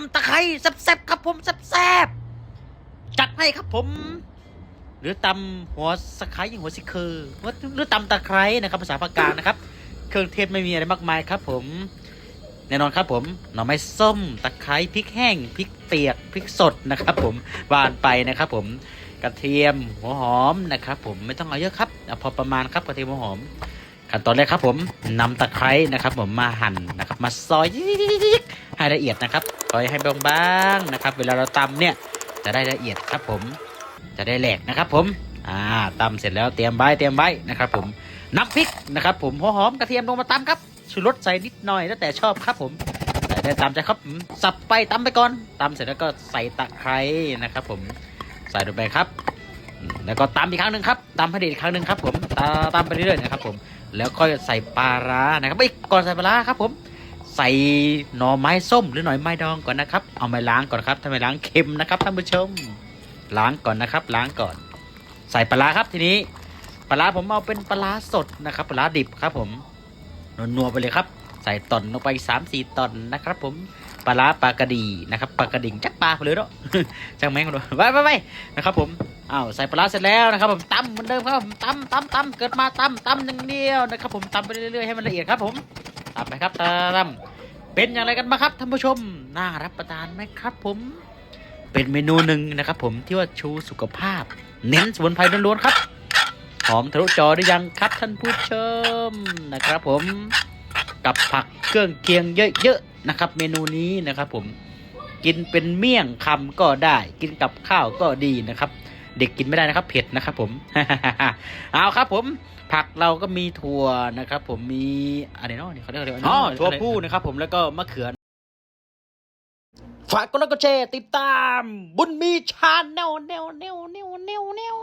ำตะไคร้แซ่บๆครับผมแซ่บๆจัดให้ครับผม หรือตำหัวสะไคร้หัวสิเคอร์หรือตำตะไคร้นะครับภาษาภาคกลางนะครับ เครื่องเทศไม่มีอะไรมากมายครับ ผมแน่นอนครับผมหน่อไม้ส้มตะไคร้พริกแห้งพริกเปียกพริกสดนะครับ ผมวานไปนะครับ ผมกระเทียมหัวหอมนะครับ ผมไม่ต้องเอาเยอะครับเอาพอประมาณครับกระเทียมหัวหอมขั้นตอนแรกครับผมนำตะไคร้นะครับ ผมมาหั่นนะครับ มาซอย ให้ละเอียดนะครับซอยให้บางๆนะครับ เวลาเราตำเนี่ยจะได้ละเอียดครับผม จะได้แหลกนะครับ ผม อ่าตำเสร็จแล้วเตรียมใบเตรียมใบนะครับ ผม น้ำพริกนะครับ ผมหัวหอมกระเทียมลงมาตำครับชูรสใส่นิดหน่อยแล้วแต่ชอบครับผมใส่ได้ตามใจครับผมสับไปตำไปก่อนตำเสร็จแล้วก็ใส่ตะไคร้นะครับ ผมใส่ลงไปครับ แล้วก็ตำอีกครั้งหนึ่งครับตำให้เด็ดอีกครั้งหนึ่งครับ ผมตำไปเรื่อยๆนะครับ ผม แล้วค่อยใส่ปลาร้านะครับไม่ก่อนใส่ปลาร้าครับ ผม ใส่หน่อไม้ส้มหรือหน่อไม้ดองก่อนนะครับ เอามาล้างก่อนครับถ้าไมล้างเค็มนะครับท่านผู้ชม ล้างก่อนนะครับ ล้างก่อน ใส่ปลาครับทีนี้ปลาผมเอาเป็นปลาสดนะครับปลาดิบครับผมนัวๆไปเลยครับ ใส่ตอนลงไปสามสี่ตอนนะครับ ผมปลาปลากระดีนะครับปลากระดิ่งจักปลาเลยเนาะจังแมงกันด้วยไปไปไปนะครับ ผมอ้าวใส่ปลาเสร็จแล้วนะครับ ผมตำเหมือนเดิมครับผมตำตำตำเกิดมาตำตำหนึ่างเดียวนะครับ ผมตำไปเรื่อยๆให้มันละเอียดครับ ผมตำไปครับตำ เป็นอย่างไรกันบ้างครับท่านผู้ชม น่ารับประทานไหมครับ ผม เป็นเมนูหนึ่งนะครับ ผมที่ว่าชูสุขภาพ เน้นสมุนไพรล้วนๆครับ หอมทะลุจอหรือยังครับท่านผู้ชมนะครับ ผมกับผักเครื่องเคียงเยอะๆนะครับ เมนูนี้นะครับ ผมกินเป็นเมี่ยงคำก็ได้ กินกับข้าวก็ดีนะครับ เด็กกินไม่ได้นะครับ เผ็ดนะครับผม เอาครับผมผักเราก็มีถั่วนะครับ ผมมีอะไรเนาะนี่เขาเรียกอะไรอ๋อถั่วพูนะครับผมแล้วก็มะเขือฝากกดไลค์กดแชร์ติดตาม บุญมีชาแนลแนวแนวแนวแนวแนว